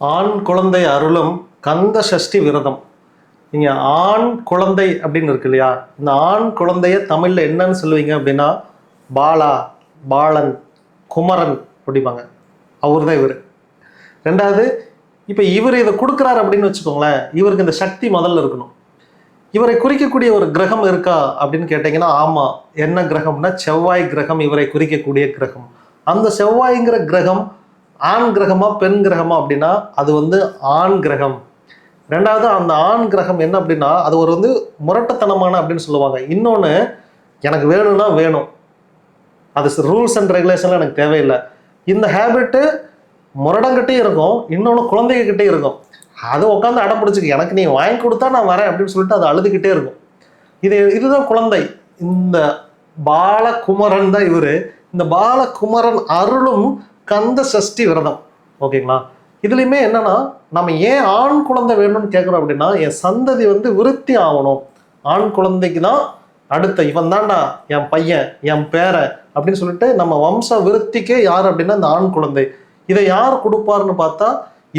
ஆண் குழந்தை அருளும் கந்த சஷ்டி விரதம். நீங்கள் ஆண் குழந்தை அப்படின்னு இருக்கு இல்லையா? இந்த ஆண் குழந்தைய தமிழில் என்னன்னு சொல்லுவீங்க அப்படின்னா பாலா பாலன் குமரன் அப்படிம்பாங்க. அவர் தான் இவர். ரெண்டாவது இப்போ இவர் இதை கொடுக்குறாரு அப்படின்னு வச்சுக்கோங்களேன் இவருக்கு இந்த சக்தி முதல்ல இருக்கணும். இவரை குறிக்கக்கூடிய ஒரு கிரகம் இருக்கா அப்படின்னு கேட்டிங்கன்னா ஆமாம் என்ன கிரகம்னா செவ்வாய் கிரகம் இவரை குறிக்கக்கூடிய கிரகம். அந்த செவ்வாய்ங்கிற கிரகம் ஆண் கிரகமா பெண் கிரகமா அப்படின்னா அது வந்து ஆண் கிரகம். ரெண்டாவது அந்த ஆண் கிரகம் என்ன அப்படின்னா அது ஒரு வந்து முரட்டத்தனமான அப்படின்னு சொல்லுவாங்க. இன்னொன்று எனக்கு வேணும்னா வேணும். அது ரூல்ஸ் அண்ட் ரெகுலேஷன்லாம் எனக்கு தேவையில்லை. இந்த ஹேபிட்டு முரடங்கிட்டே இருக்கும். இன்னொன்று குழந்தைகிட்டே இருக்கும். அது உட்காந்து அடம் பிடிச்சிக்கு எனக்கு நீ வாங்கி கொடுத்தா நான் வரேன் அப்படின்னு சொல்லிட்டு அது அழுதுகிட்டே இருக்கும். இது இதுதான் குழந்தை. இந்த பாலகுமரன் தான் இவர். இந்த பாலகுமரன் அருளும் கந்த சஷ்டி விரதம். ஓகேங்களா? இதுலையுமே என்னன்னா நம்ம ஏன் ஆண் குழந்தை வேணும்னு கேட்குறோம் அப்படின்னா என் சந்ததி வந்து விருத்தி ஆகணும். ஆண் குழந்தைக்கு தான் அடுத்த இவன் தான்டா என் பையன் என் பேரன் அப்படின்னு சொல்லிட்டு நம்ம வம்ச விருத்திக்கே யார் அப்படின்னா இந்த ஆண் குழந்தை. இதை யார் கொடுப்பாருன்னு பார்த்தா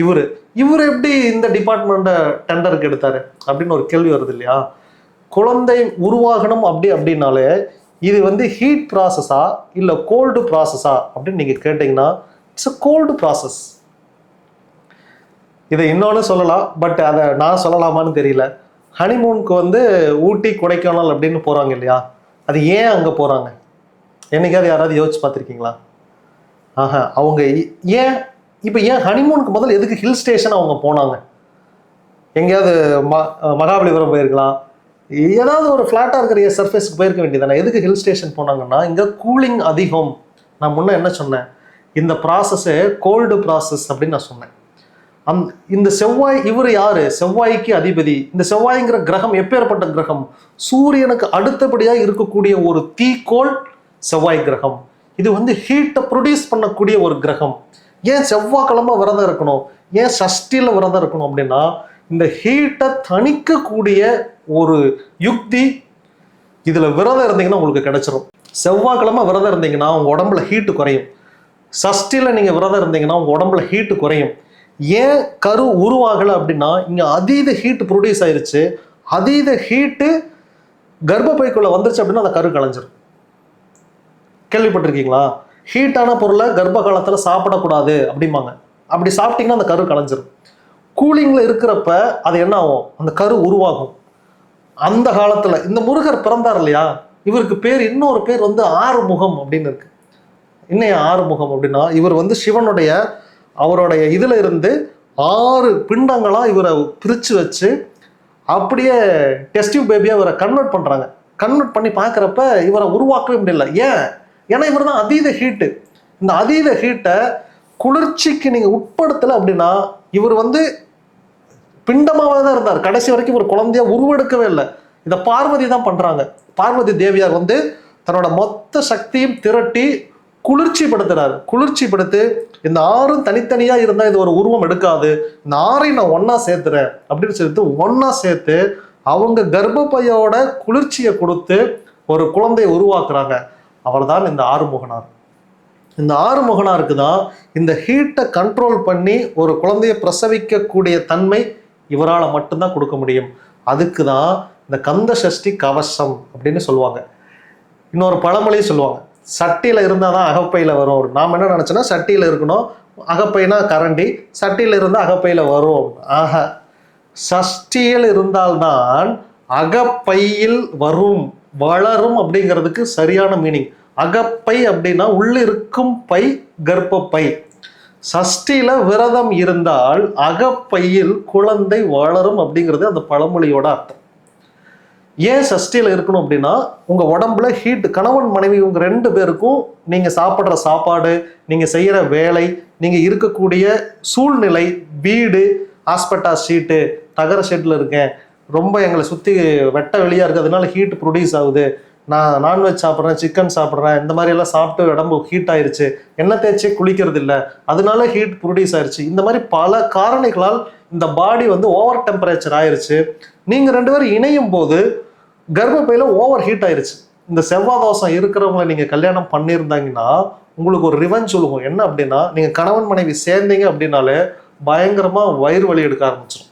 இவர். இவர் எப்படி இந்த டிபார்ட்மெண்ட்டை டெண்டருக்கு எடுத்தாரு? அப்படின்னு ஒரு கேள்வி வருது இல்லையா? குழந்தை உருவாகணும் அப்படி அப்படின்னாலே இது வந்து ஹீட் ப்ராசஸா இல்லை கோல்டு ப்ராசஸா அப்படின்னு நீங்கள் கேட்டிங்கன்னா இட்ஸ் அ கோல்டு ப்ராசஸ் இதை இன்னொன்று சொல்லலாம் பட் அதை நான் சொல்லலாமான்னு தெரியல. ஹனிமூனுக்கு வந்து ஊட்டி கொடைக்கானல் அப்படின்னு போகிறாங்க இல்லையா? அது ஏன் அங்கே போகிறாங்க என்னைக்காவது யாராவது யோசிச்சு பார்த்துருக்கீங்களா? ஆஹா அவங்க இ- ஏன் இப்போ ஏன் ஹனிமூனுக்கு முதல்ல எதுக்கு ஹில் ஸ்டேஷன் அவங்க போனாங்க? எங்கேயாவது ம மகாபலிபுரம் போயிருக்கலாம் ஏதாவது ஒரு ஃப்ளாட்டாக இருக்கிற சர்ஃபேஸ்க்கு போயிருக்க வேண்டியதானே எதுக்கு ஹில் ஸ்டேஷன் போனாங்கன்னா இங்கே கூலிங் அதிகம். நான் முன்னே என்ன சொன்னேன்? இந்த ப்ராசஸ்ஸு கோல்டு ப்ராசஸ் அப்படின்னு நான் சொன்னேன். அந் இந்த செவ்வாய் இவர் யார்? செவ்வாய்க்கு அதிபதி. இந்த செவ்வாய்ங்கிற கிரகம் எப்பேற்பட்ட கிரகம்? சூரியனுக்கு அடுத்தபடியாக இருக்கக்கூடிய ஒரு தீக்கோள் செவ்வாய் கிரகம். இது வந்து ஹீட்டை ப்ரொடியூஸ் பண்ணக்கூடிய ஒரு கிரகம். ஏன் செவ்வாய்க்கிழமை விரதம் இருக்கணும்? ஏன் சஷ்டியில் விரதம் இருக்கணும் அப்படின்னா இந்த ஹீட்டை தணிக்கக்கூடிய ஒரு யுக்தி இதில் விரதம் இருந்தீங்கன்னா உங்களுக்கு கிடைச்சிரும். செவ்வாய்க்கிழமை விரதம் இருந்தீங்கன்னா உங்கள் உடம்புல ஹீட்டு குறையும். சஷ்டியில் நீங்கள் விரதம் இருந்தீங்கன்னா உங்கள் உடம்புல ஹீட்டு குறையும். ஏன் கரு உருவாகலை அப்படின்னா இங்கே அதீத ஹீட் ப்ரொடியூஸ் ஆயிடுச்சு அதீத ஹீட்டு கர்ப்பப்பைக்குள்ளே வந்துருச்சு அப்படின்னா அந்த கரு கலைஞ்சிரும் கேள்விப்பட்டிருக்கீங்களா? ஹீட்டான பொருளை கர்ப்ப காலத்தில் சாப்பிடக்கூடாது அப்படிம்பாங்க. அப்படி சாப்பிட்டீங்கன்னா அந்த கரு கலைஞ்சிரும் கூலிங்கில் இருக்கிறப்ப அது என்ன ஆகும்? அந்த கரு உருவாகும். அந்த காலத்தில் இந்த முருகர் பிறந்தார் இல்லையா? இவருக்கு பேர் இன்னொரு பேர் வந்து ஆறுமுகம் அப்படின்னு இருக்கு. இன்னைய ஆறுமுகம் அப்படின்னா இவர் வந்து சிவனுடைய அவருடைய இதுல இருந்து ஆறு பிண்டங்களாக இவரை பிரித்து வச்சு அப்படியே டெஸ்டிவ் பேபியாக இவரை கன்வெர்ட் பண்ணுறாங்க கன்வெர்ட் பண்ணி பார்க்குறப்ப இவரை உருவாக்கவே முடியல. ஏன்? ஏன்னா இவர் தான் அதீத ஹீட்டு இந்த அதீத ஹீட்டை குளிர்ச்சிக்கு நீங்கள் உட்படுத்தலை அப்படின்னா இவர் வந்து பிண்டமாவே தான் இருந்தார். கடைசி வரைக்கும் ஒரு குழந்தையா உருவெடுக்கவே இல்லை. இதை பார்வதி தான் பண்ணுறாங்க பார்வதி தேவியார் வந்து தன்னோட மொத்த சக்தியும் திரட்டி குளிர்ச்சி படுத்துகிறார் குளிர்ச்சிப்படுத்து இந்த ஆறும் தனித்தனியாக இருந்தால் இது ஒரு உருவம் எடுக்காது. இந்த ஆறையும் நான் ஒன்றா சேர்த்துறேன் அப்படின்னு சொல்லிட்டு ஒன்றா சேர்த்து அவங்க கர்ப்பப்பையோட குளிர்ச்சியை கொடுத்து ஒரு குழந்தையை உருவாக்குறாங்க. அவர்தான் இந்த ஆறுமுகனார். இந்த ஆறுமுகனாருக்கு தான் இந்த ஹீட்டை கண்ட்ரோல் பண்ணி ஒரு குழந்தையை பிரசவிக்கக்கூடிய தன்மை இவரால் மட்டும்தான் கொடுக்க முடியும். அதுக்கு தான் இந்த கந்த சஷ்டி கவசம் அப்படின்னு சொல்லுவாங்க. இன்னொரு பழமொழியும் சொல்லுவாங்க. சட்டியில் இருந்தால் தான் அகப்பையில் வரும். நாம் என்ன நினச்சோன்னா சட்டியில் இருக்கணும். அகப்பைனா கரண்டி சட்டியில் இருந்தால் அகப்பையில் வரும். ஆக சஷ்டியில் இருந்தால்தான் அகப்பையில் வரும் வளரும் அப்படிங்கிறதுக்கு சரியான மீனிங் அகப்பை அப்படின்னா உள்ளிருக்கும் பை கர்ப்பப்பை. சஷ்டியில் விரதம் இருந்தால் அகப்பையில் குழந்தை வளரும் அப்படிங்கிறது அந்த பழமொழியோட அர்த்தம். ஏன் சஷ்டியில் இருக்கணும் அப்படின்னா உங்கள் உடம்புல ஹீட் கணவன் மனைவி உங்க ரெண்டு பேருக்கும் நீங்கள் சாப்பிட்ற சாப்பாடு நீங்கள் செய்கிற வேலை நீங்கள் இருக்கக்கூடிய சூழ்நிலை வீடு ஹாஸ்பிட்டா ஷீட்டு தகர ஷெட்டில் இருக்கேன் ரொம்ப எங்களை சுற்றி வெட்ட வெளியாக இருக்கிறதுனால ஹீட் ப்ரொடியூஸ் ஆகுது நான் நான்வெஜ் சாப்பிட்றேன் சிக்கன் சாப்பிட்றேன் இந்த மாதிரி எல்லாம் சாப்பிட்டு உடம்பு ஹீட் ஆயிருச்சு. எண்ணெய் தேய்ச்சி குளிக்கிறது இல்லை அதனால ஹீட் ப்ரொடியூஸ் ஆயிருச்சு. இந்த மாதிரி பல காரணிகளால் இந்த பாடி வந்து ஓவர் டெம்பரேச்சர் ஆயிருச்சு. நீங்கள் ரெண்டு பேரும் இணையும் போது கர்ப்பப்பையில் ஓவர் ஹீட் ஆயிருச்சு. இந்த செவ்வாய் தோஷம் இருக்கிறவங்கள நீங்கள் கல்யாணம் பண்ணியிருந்தாங்கன்னா உங்களுக்கு ஒரு ரிவெஞ்ச் சொல்லுவோம். என்ன அப்படின்னா நீங்கள் கணவன் மனைவி சேர்ந்தீங்க அப்படின்னாலே பயங்கரமாக வயிறு வலி எடுக்க ஆரம்பிச்சிடும்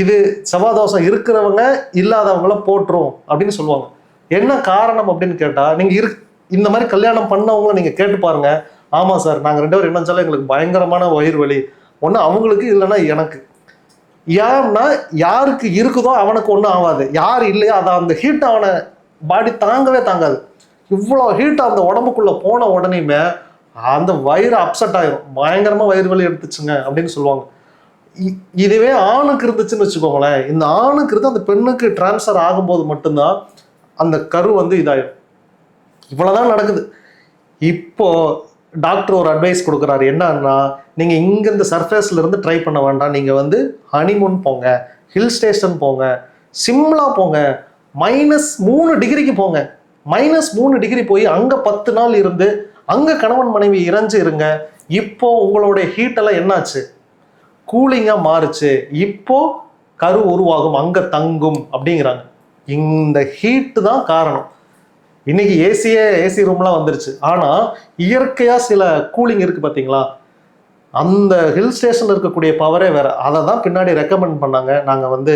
இது செவ்வாய் தோஷம் இருக்கிறவங்க இல்லாதவங்கள போட்டுரும் அப்படின்னு சொல்லுவாங்க. என்ன காரணம் அப்படின்னு கேட்டால் நீங்கள் இரு இந்த மாதிரி கல்யாணம் பண்ணவங்கள நீங்கள் கேட்டு பாருங்க. ஆமாம் சார் நாங்கள் ரெண்டு பேரும் இணைஞ்சாலும் எங்களுக்கு பயங்கரமான வயிறு வலி. ஒன்று அவங்களுக்கு இல்லைன்னா எனக்கு. ஏன்னா யாருக்கு இருக்குதோ அவனுக்கு ஒன்றும் ஆகாது. யார் இல்லையோ அதை அந்த ஹீட் அவனை பாடி தாங்கவே தாங்காது. இவ்வளோ ஹீட் அந்த உடம்புக்குள்ளே போன உடனேயுமே அந்த வயிறு அப்செட் ஆயிரும். பயங்கரமாக வயிறு வலி எடுத்துச்சுங்க அப்படின்னு சொல்லுவாங்க. இ- இதுவே ஆணுக்கு இருந்துச்சுன்னு வச்சுக்கோங்களேன். இந்த ஆணுக்கு இருந்து அந்த பெண்ணுக்கு டிரான்ஸ்ஃபர் ஆகும்போது மட்டும்தான் அந்த கரு வந்து இதாயிரும். இவ்வளோதான் நடக்குது. இப்போ டாக்டர் ஒரு அட்வைஸ் கொடுக்குறாரு. என்னன்னா நீங்கள் இங்கேருந்து இந்த சர்ஃபேஸ்ல இருந்து ட்ரை பண்ண வேண்டாம். நீங்கள் வந்து ஹனிமூன் போங்க ஹில் ஸ்டேஷன் போங்க சிம்லா போங்க மைனஸ் மூணு டிகிரிக்கு போங்க. மைனஸ் மூணு டிகிரி போய் அங்கே பத்து நாள் இருந்து அங்கே கணவன் மனைவி இறஞ்சு இருங்க. இப்போ உங்களுடைய ஹீட்டெல்லாம் என்னாச்சு? கூலிங்காக மாறுச்சு. இப்போ கரு உருவாகும். அங்கே தங்கும் அப்படிங்கிறாங்க. இந்த ஹீட்டு தான் காரணம். இன்னைக்கு ஏசியே ஏசி ரூம்லாம் வந்துருச்சு. ஆனால் இயற்கையாக சில கூலிங் இருக்கு பார்த்தீங்களா அந்த ஹில் ஸ்டேஷனில் இருக்கக்கூடிய பவரே வேற. அதை தான் பின்னாடி ரெக்கமெண்ட் பண்ணாங்க. நாங்கள் வந்து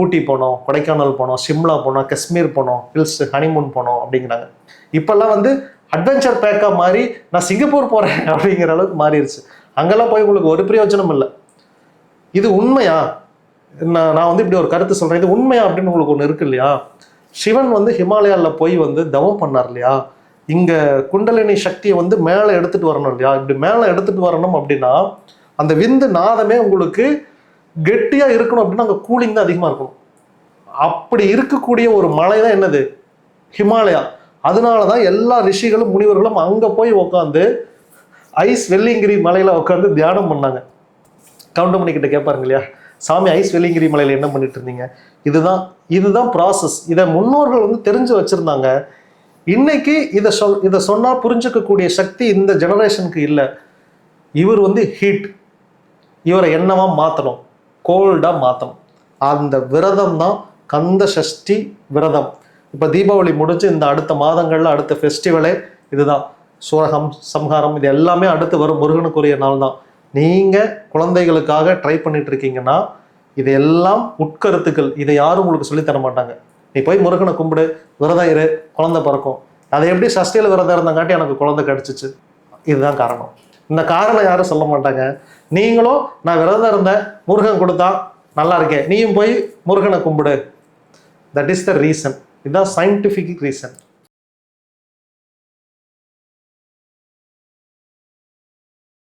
ஊட்டி போனோம் கொடைக்கானல் போனோம் சிம்லா போனோம் காஷ்மீர் போனோம் ஹில்ஸ் ஹனிமூன் போனோம் அப்படிங்கிறாங்க. இப்போல்லாம் வந்து அட்வென்ச்சர் பேக்காக மாறி நான் சிங்கப்பூர் போகிறேன் அப்படிங்கிற அளவுக்கு மாறிடுச்சு அங்கெல்லாம் போய் உங்களுக்கு ஒரு பிரயோஜனம் இல்லை. இது உண்மையா? நான் நான் வந்து இப்படி ஒரு கருத்து சொல்கிறேன் இது உண்மையா அப்படின்னு உங்களுக்கு ஒன்று இருக்கு இல்லையா? சிவன் வந்து ஹிமாலயால போய் வந்து தவம் பண்ணார் இல்லையா? இங்கே குண்டலினி சக்தியை வந்து மேலே எடுத்துகிட்டு வரணும் இல்லையா? இப்படி மேலே எடுத்துகிட்டு வரணும் அப்படின்னா அந்த விந்து நாதமே உங்களுக்கு கெட்டியாக இருக்கணும் அப்படின்னா அங்கே கூலிங் தான் அதிகமாக இருக்கணும். அப்படி இருக்கக்கூடிய ஒரு மலை தான் என்னது? ஹிமாலயா. அதனால தான் எல்லா ரிஷிகளும் முனிவர்களும் அங்கே போய் உட்காந்து ஐஸ் வெள்ளிங்கிரி மலையில் உட்காந்து தியானம் பண்ணாங்க. கவுண்டமணி கிட்ட கேட்பாருங்க இல்லையா? சாமி ஐஸ் வெள்ளிங்கிரி மலையில் என்ன பண்ணிட்டு இருந்தீங்க? இதுதான் இதுதான் ப்ராசஸ் இதை முன்னோர்கள் வந்து தெரிஞ்சு வச்சுருந்தாங்க. இன்னைக்கு இதை சொல் இதை சொன்னால் புரிஞ்சுக்கக்கூடிய சக்தி இந்த ஜெனரேஷனுக்கு இல்லை. இவர் வந்து ஹீட் இவரை என்னவா மாற்றணும் கோல்டாக மாற்றணும் அந்த விரதம் தான் கந்த சஷ்டி விரதம். இப்போ தீபாவளி முடிஞ்சு இந்த அடுத்த மாதங்களில் அடுத்த ஃபெஸ்டிவலே இதுதான். சூரகம் சம்ஹாரம் இது எல்லாமே அடுத்து வரும் முருகனுக்குரிய நாள் தான் நீங்கள் குழந்தைகளுக்காக ட்ரை பண்ணிட்டு இருக்கீங்கன்னா இது எல்லாம் உட்கருத்துக்கள். இதை யாரும் உங்களுக்கு சொல்லித் தர மாட்டாங்க. நீ போய் முருகனை கும்பிடு விரதம் இரு குழந்தை பிறக்கும். அதை எப்படி சஷ்டியில் விரதம் இருந்தங்காட்டி எனக்கு குழந்தை கிடச்சிச்சு. இதுதான் காரணம். இந்த காரணம் யாரும் சொல்ல மாட்டாங்க. நீங்களும் நான் விரதம் இருந்தேன் முருகன் கொடுத்தா நல்லா இருக்கேன் நீயும் போய் முருகனை கும்பிடு. தட் இஸ் த ரீசன் இதுதான் சயின்டிஃபிக் ரீசன்